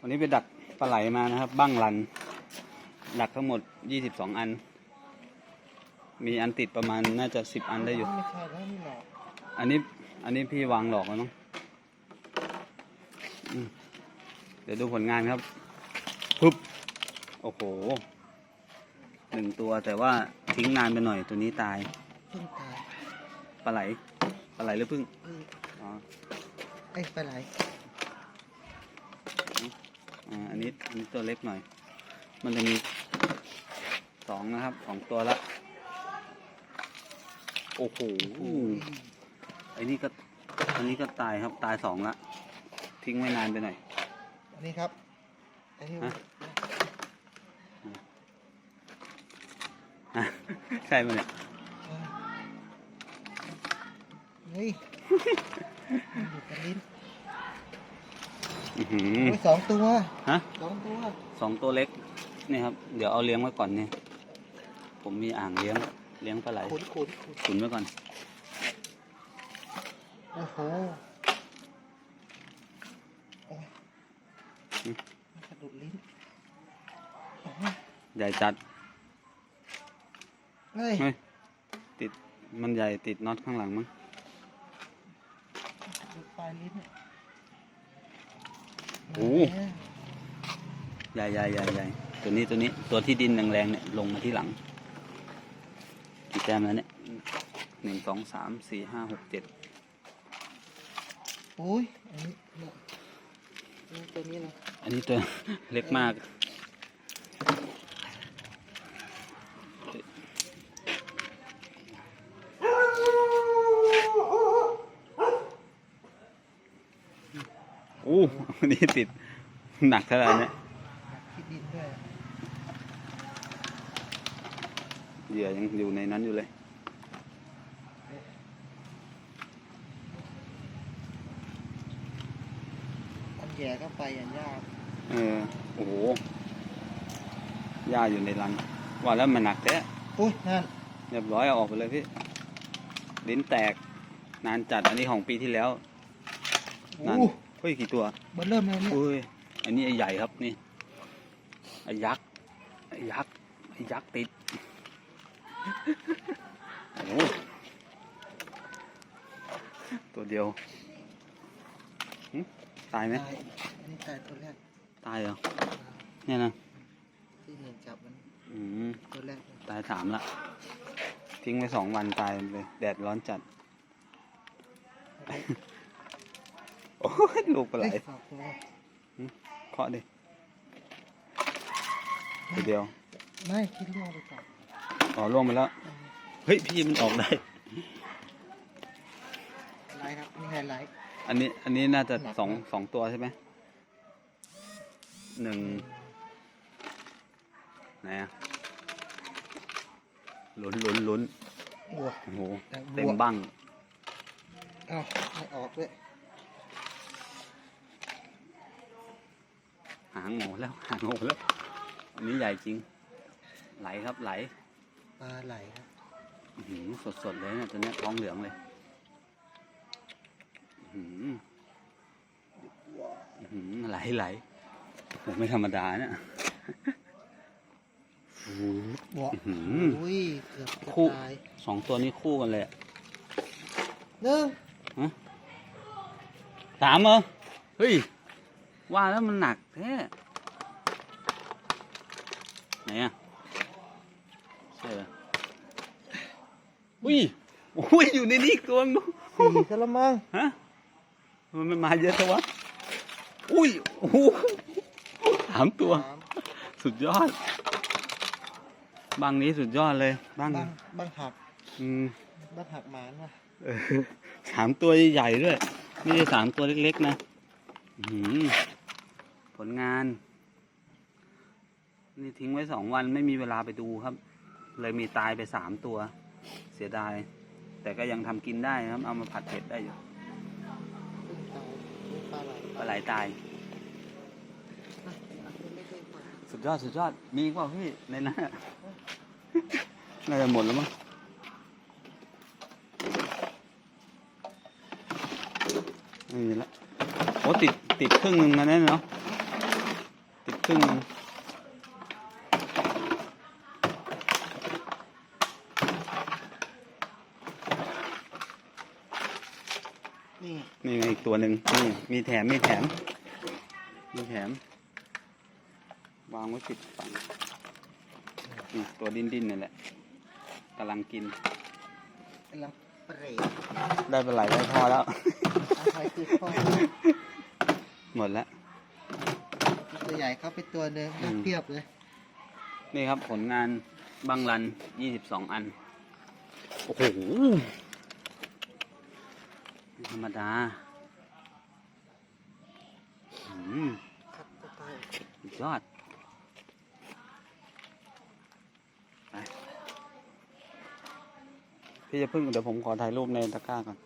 วันนี้ไปดักปลาไหลมานะครับ บ้างรัน ดักทั้งหมดยี่สิบสองอัน มีอันติดประมาณน่าจะสิบอันได้อยู่ไม่ใช่แล้วนี่หรอกอันนี้ อันนี้พี่วางหลอกแล้วมั้งอืมเดี๋ยวดูผลงานครับปึ๊บ โอ้โห หนึ่งตัวแต่ว่าทิ้งนานไปหน่อยตัวนี้ตายเพิ่งตาย ปลาไหล ปลาไหลหรือพึ่งเอออ๋อ เอ้ยไปไหน อ่าอันนี้อันนี้ตัวเล็กหน่อย มันจะมีสองนะครับสองตัวละ โอ้โหไอ้นี่ก็อันนี้ก็ตายครับตายสองละ ทิ้งไว้นานไปหน่อย อันนี้ครับ อันนี้ฮะ อะใช่ไหมเนี่ยเฮ้ยมันอยู่กับลิ้น อื้อหือโอ้ยสองตัวฮะ สองตัวสองตัวเล็กนี่ครับ เดี๋ยวเอาเลี้ยงไว้ก่อนเนี่ยผมมีอ่างเลี้ยงเลี้ยงปลาไหลขุนขุนขุนขุนไว้ก่อน โอ้โหโอ้ยอืมมันสะดุดลิ้นโอ้ยใหญ่จัดเฮ้ยเฮ้ยติดมันใหญ่ติดน็อตข้างหลังมั้งสะดุดปลายลิ้นเนี่ย โอ้แหมใหญ่ใหญ่ใหญ่ใหญ่ตัวนี้ตัวนี้ตัวที่ดินแรงๆเนี่ยลงมาที่หลัง กี่แต้มแล้วเนี่ยหนึ่งสองสามสี่ห้าหกเจ็ดโอ้ยอันนี้เนี่ยนี่ตัวนี้เลยอันนี้ตัวเล็กมาก อ้อันนี้ติดหนักเท่าไหร่เนี่ยคิดดินด้วยเหยื่อยังอยู่ในนั้นอยู่เลยอันแย่เข้าไปอย่างยากเออ โอ้โหหญ้าอยู่ในรังว่าแล้วมันหนักแท้อุ้ยนั่นเรียบร้อยเอาออกไปเลยพี่ ลิ้นแตก นานจัดอันนี้ของปีที่แล้วนั่นโอ้เฮ้ยกี่ตัวเบอร์เริ่มแล้วเนี่ยเฮ้ยอันนี้ไอ้ใหญ่ครับนี่ไอ้ยักษ์ไอ้ยักษ์ไอ้ยักษ์ติดโอ้โหตัวเดียวหึตายไหมตายอันนี้ตายตัวแรกตายเหรอเนี่ยนะที่เห็นจับมันอืมตัวแรกเลยตายสามละทิ้งไว้สองวันตายเลย แดดร้อนจัดโอ้ ยลูกปลาไหลเอ้ยสองตัวเคาะดิตัวเดียว ไม่คิดล่วงไปก่อนอ๋อล่วงไปแล้ว เฮ้ย พี่มันออกได้ไลท์ครับนี่ไงไลท์อันนี้ อันนี้น่าจะหนักสองมากสองตัวใช่ไหมหนึ่งไหนอะลุ้นลุ้นลุ้นบวกโอ้โหแต่บวกเต็มบั้งเอ้าไม่ออกด้วยางโง่แล้วหางโง่แล้วอันนี้ใหญ่จริง ไหลครับไหลปลาไหลครับสดสดๆเลยเนี่ยตัวเนี้ยท้องเหลืองเลยอื้อหืออื้อหือไหลไหลโหไม่ธรรมดาเนี่ยบวกอื้อหืออุ้ยเกือบจะคู่ตายสองตัวนี้คู่กันเลยอะหนึ่งสามเหรอเฮ้ย ว่าแล้วมันหนักแท้ไหนอะใช่เหรออุ้ยอุ้ยอยู่ในนี้อีกตัวนึงสี่กระมังฮะมันไม่มาเยอะเท่าวะอุ้ยโอ้โหสามตัวสามสุดยอดบางนี้สุดยอดเลยบางบังบังหักอืมบังหักหมานว่ะเออสามตัวใหญ่ๆด้วยไม่ใช่สามตัวเล็กๆนะ อื้อหือ ผลงาน นี่ทิ้งไว้สองวันไม่มีเวลาไปดูครับ เลยมีตายไปสามตัว เสียดาย แต่ก็ยังทำกินได้นะครับ เอามาผัดเผ็ดได้อยู่ปลาไหลตาย สุดยอดสุดยอดมีอีกเปล่าพี่ในนั้นอะน่าจะหมดแล้วมั้งไม่ละโอ้ติดติดครึ่งหนึ่งนะเนี่ยเนาะ ติดครึ่งหนึ่งนี่นี่ไงอีกตัวหนึ่งนี่มีแถม มีแถม มีแถม วางไว้ปิดฝั่งนี่ตัวดิ้นดิ้นๆนี่แหละกำลังกินกำลังเปรตได้เป็นไหลได้พอแล้วอะไรคือพ่อหมดแล้ว ตัวใหญ่เข้าไปตัวหนึงอืม เพียบเลย นี่ครับผลงานบังรันยี่สิบสองอัน โอ้โหไม่ธรรมดาอืมครับจะตายสุดยอด ไป พี่จะพึ่งเดี๋ยวผมขอถ่ายรูปในตะกร้าก่อน